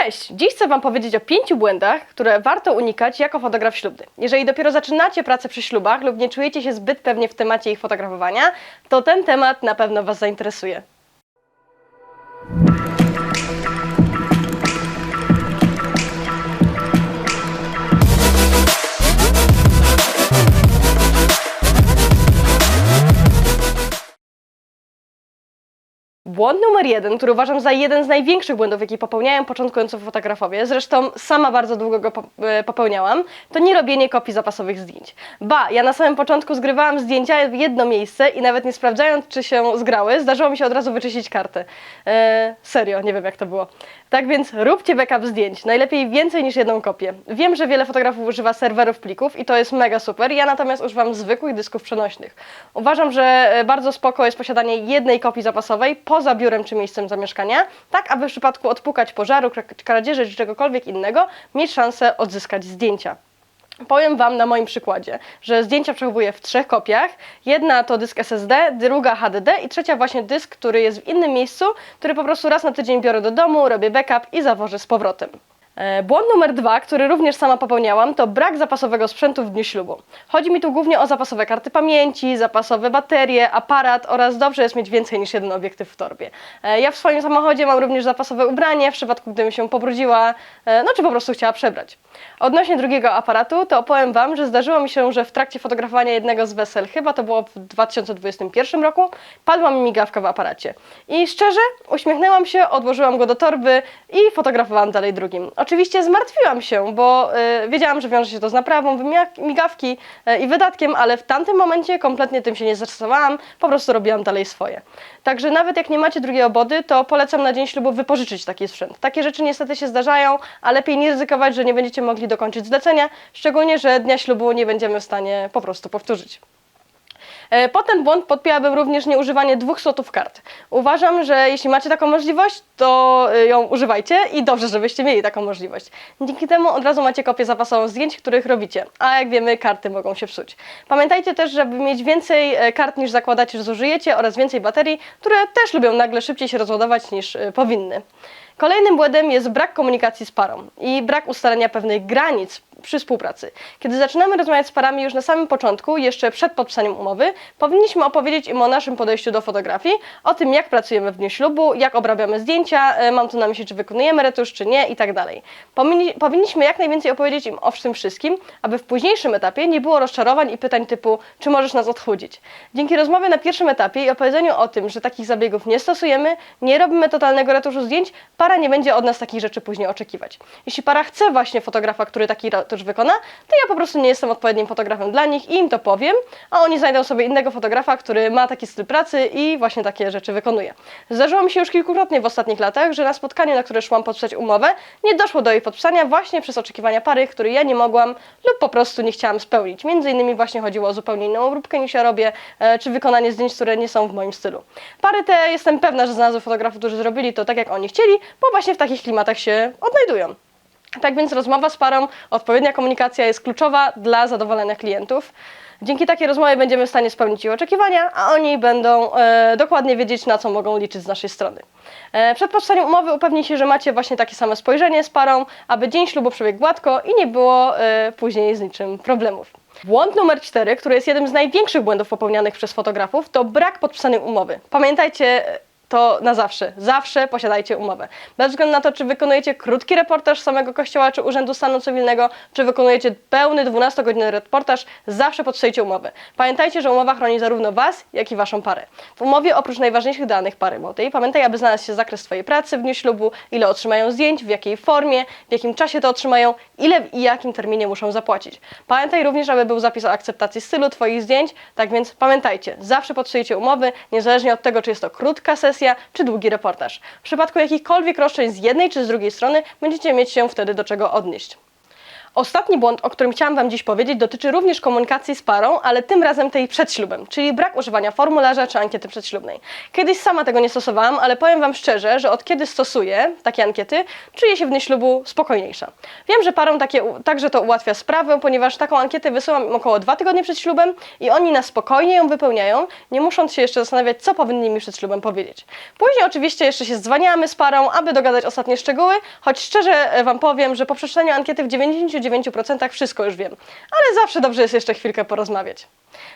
Cześć! Dziś chcę Wam powiedzieć o pięciu błędach, które warto unikać jako fotograf ślubny. Jeżeli dopiero zaczynacie pracę przy ślubach lub nie czujecie się zbyt pewnie w temacie ich fotografowania, to ten temat na pewno Was zainteresuje. Błąd numer jeden, który uważam za jeden z największych błędów, jaki popełniają początkujący fotografowie, zresztą sama bardzo długo go e, popełniałam, to nie robienie kopii zapasowych zdjęć. Ba, ja na samym początku zgrywałam zdjęcia w jedno miejsce i nawet nie sprawdzając, czy się zgrały, zdarzyło mi się od razu wyczyścić karty. E, serio, nie wiem jak to było. Tak więc róbcie backup zdjęć, najlepiej więcej niż jedną kopię. Wiem, że wiele fotografów używa serwerów plików i to jest mega super, ja natomiast używam zwykłych dysków przenośnych. Uważam, że e, bardzo spoko jest posiadanie jednej kopii zapasowej poza biurem czy miejscem zamieszkania, tak aby w przypadku odpukać pożaru, kra- kradzieży czy czegokolwiek innego mieć szansę odzyskać zdjęcia. Powiem Wam na moim przykładzie, że zdjęcia przechowuję w trzech kopiach. Jedna to dysk SSD, druga HDD i trzecia właśnie dysk, który jest w innym miejscu, który po prostu raz na tydzień biorę do domu, robię backup i zawożę z powrotem. E, Błąd numer dwa, który również sama popełniałam, to brak zapasowego sprzętu w dniu ślubu. Chodzi mi tu głównie o zapasowe karty pamięci, zapasowe baterie, aparat oraz dobrze jest mieć więcej niż jeden obiektyw w torbie. E, Ja w swoim samochodzie mam również zapasowe ubranie w przypadku, gdybym się pobrudziła, e, no czy po prostu chciała przebrać. Odnośnie drugiego aparatu, to opowiem Wam, że zdarzyło mi się, że w trakcie fotografowania jednego z wesel, chyba to było w 2021 roku, padła mi migawka w aparacie. I szczerze, uśmiechnęłam się, odłożyłam go do torby i fotografowałam dalej drugim. Oczywiście zmartwiłam się, bo y, wiedziałam, że wiąże się to z naprawą migawki y, i wydatkiem, ale w tamtym momencie kompletnie tym się nie zestresowałam, po prostu robiłam dalej swoje. Także nawet jak nie macie drugiej obody, to polecam na dzień ślubu wypożyczyć taki sprzęt. Takie rzeczy niestety się zdarzają, a lepiej nie ryzykować, że nie będziecie mogli dokończyć zlecenia, szczególnie, że dnia ślubu nie będziemy w stanie po prostu powtórzyć. E, Po ten błąd podpięłabym również nieużywanie dwóch slotów kart. Uważam, że jeśli macie taką możliwość, to y, ją używajcie i dobrze, żebyście mieli taką możliwość. Dzięki temu od razu macie kopię zapasową zdjęć, których robicie, a jak wiemy, karty mogą się psuć. Pamiętajcie też, żeby mieć więcej e, kart niż zakładacie, że zużyjecie oraz więcej baterii, które też lubią nagle szybciej się rozładować niż powinny. Kolejnym błędem jest brak komunikacji z parą i brak ustalenia pewnych granic przy współpracy. Kiedy zaczynamy rozmawiać z parami już na samym początku, jeszcze przed podpisaniem umowy, powinniśmy opowiedzieć im o naszym podejściu do fotografii, o tym jak pracujemy w dniu ślubu, jak obrabiamy zdjęcia, e, mam tu na myśli czy wykonujemy retusz, czy nie i tak dalej. Powinni- Powinniśmy jak najwięcej opowiedzieć im o tym wszystkim, aby w późniejszym etapie nie było rozczarowań i pytań typu czy możesz nas odchudzić. Dzięki rozmowie na pierwszym etapie i opowiedzeniu o tym, że takich zabiegów nie stosujemy, nie robimy totalnego retuszu zdjęć, para nie będzie od nas takich rzeczy później oczekiwać. Jeśli para chce właśnie fotografa, który taki retusz wykona, to ja po prostu nie jestem odpowiednim fotografem dla nich i im to powiem, a oni znajdą sobie innego fotografa, który ma taki styl pracy i właśnie takie rzeczy wykonuje. Zdarzyło mi się już kilkukrotnie w ostatnich latach, że na spotkaniu, na które szłam podpisać umowę, nie doszło do jej podpisania właśnie przez oczekiwania pary, które ja nie mogłam lub po prostu nie chciałam spełnić. Między innymi właśnie chodziło o zupełnie inną obróbkę niż ja robię, e, czy wykonanie zdjęć, które nie są w moim stylu. Pary te jestem pewna, że znalazły fotografów, którzy zrobili to tak, jak oni chcieli, bo właśnie w takich klimatach się odnajdują. Tak więc rozmowa z parą, odpowiednia komunikacja jest kluczowa dla zadowolenia klientów. Dzięki takiej rozmowie będziemy w stanie spełnić ich oczekiwania, a oni będą e, dokładnie wiedzieć, na co mogą liczyć z naszej strony. E, przed podpisaniem umowy upewnij się, że macie właśnie takie same spojrzenie z parą, aby dzień ślubu przebiegł gładko i nie było e, później z niczym problemów. Błąd numer cztery, który jest jednym z największych błędów popełnianych przez fotografów, to brak podpisanej umowy. Pamiętajcie, to na zawsze. Zawsze posiadajcie umowę. Bez względu na to, czy wykonujecie krótki reportaż samego kościoła czy Urzędu Stanu Cywilnego, czy wykonujecie pełny 12-godzinny reportaż, zawsze podpisujcie umowę. Pamiętajcie, że umowa chroni zarówno Was, jak i Waszą parę. W umowie oprócz najważniejszych danych pary młodej, pamiętaj, aby znalazł się zakres Twojej pracy w dniu ślubu, ile otrzymają zdjęć, w jakiej formie, w jakim czasie to otrzymają, ile i jakim terminie muszą zapłacić. Pamiętaj również, aby był zapis o akceptacji stylu Twoich zdjęć, tak więc pamiętajcie, zawsze podpisujecie umowy, niezależnie od tego, czy jest to krótka sesja, czy długi reportaż. W przypadku jakichkolwiek roszczeń z jednej czy z drugiej strony, będziecie mieć się wtedy do czego odnieść. Ostatni błąd, o którym chciałam Wam dziś powiedzieć, dotyczy również komunikacji z parą, ale tym razem tej przed ślubem, czyli brak używania formularza czy ankiety przedślubnej. Kiedyś sama tego nie stosowałam, ale powiem Wam szczerze, że od kiedy stosuję takie ankiety, czuję się w dniu ślubu spokojniejsza. Wiem, że parom takie, także to ułatwia sprawę, ponieważ taką ankietę wysyłam im około dwa tygodnie przed ślubem i oni na spokojnie ją wypełniają, nie musząc się jeszcze zastanawiać, co powinni mi przed ślubem powiedzieć. Później oczywiście jeszcze się dzwaniamy z parą, aby dogadać ostatnie szczegóły, choć szczerze e, Wam powiem, że po przeczytaniu ankiety w 99% wszystko już wiem, ale zawsze dobrze jest jeszcze chwilkę porozmawiać.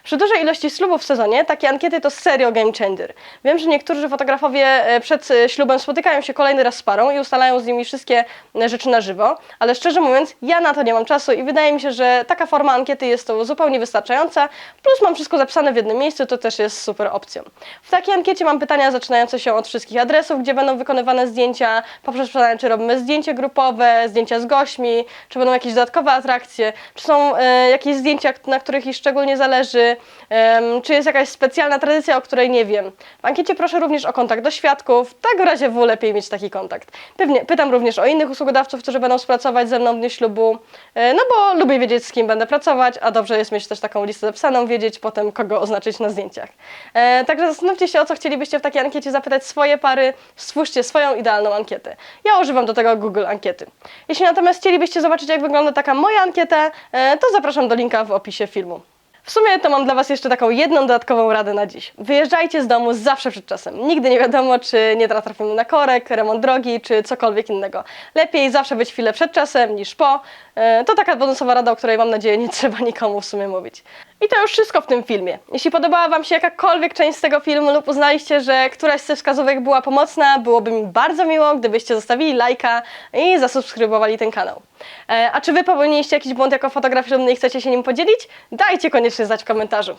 Przy dużej ilości ślubów w sezonie takie ankiety to serio game changer. Wiem, że niektórzy fotografowie e, przed e, ślubem spotykają się kolejny raz z parą i ustalają z nimi wszystkie e, rzeczy na żywo, ale szczerze mówiąc, ja na to nie mam czasu i wydaje mi się, że taka forma ankiety jest to zupełnie wystarczająca, plus mam wszystko zapisane w jednym miejscu, to też jest super opcją. W takiej ankiecie mam pytania zaczynające się od wszystkich adresów, gdzie będą wykonywane zdjęcia, poprzez pytania, czy robimy zdjęcie grupowe, zdjęcia z gośćmi, czy będą jakieś dodatkowe atrakcje, czy są e, jakieś zdjęcia, na których ich szczególnie zależy, czy jest jakaś specjalna tradycja, o której nie wiem. W ankiecie proszę również o kontakt do świadków, tak razie W lepiej mieć taki kontakt. Pewnie pytam również o innych usługodawców, którzy będą współpracować ze mną w dniu ślubu, e, no bo lubię wiedzieć, z kim będę pracować, a dobrze jest mieć też taką listę zapisaną, wiedzieć potem, kogo oznaczyć na zdjęciach. E, także zastanówcie się, o co chcielibyście w takiej ankiecie zapytać swoje pary, stwórzcie swoją idealną ankietę. Ja używam do tego Google Ankiety. Jeśli natomiast chcielibyście zobaczyć, jak wygląda taka moja ankieta, e, to zapraszam do linka w opisie filmu. W sumie to mam dla Was jeszcze taką jedną dodatkową radę na dziś. Wyjeżdżajcie z domu zawsze przed czasem. Nigdy nie wiadomo, czy nie trafimy na korek, remont drogi, czy cokolwiek innego. Lepiej zawsze być chwilę przed czasem niż po. E, To taka bonusowa rada, o której mam nadzieję nie trzeba nikomu w sumie mówić. I to już wszystko w tym filmie. Jeśli podobała Wam się jakakolwiek część z tego filmu lub uznaliście, że któraś ze wskazówek była pomocna, byłoby mi bardzo miło, gdybyście zostawili lajka i zasubskrybowali ten kanał. E, A czy Wy popełniliście jakiś błąd jako fotograf i chcecie się nim podzielić? Dajcie koniecznie znać w komentarzu.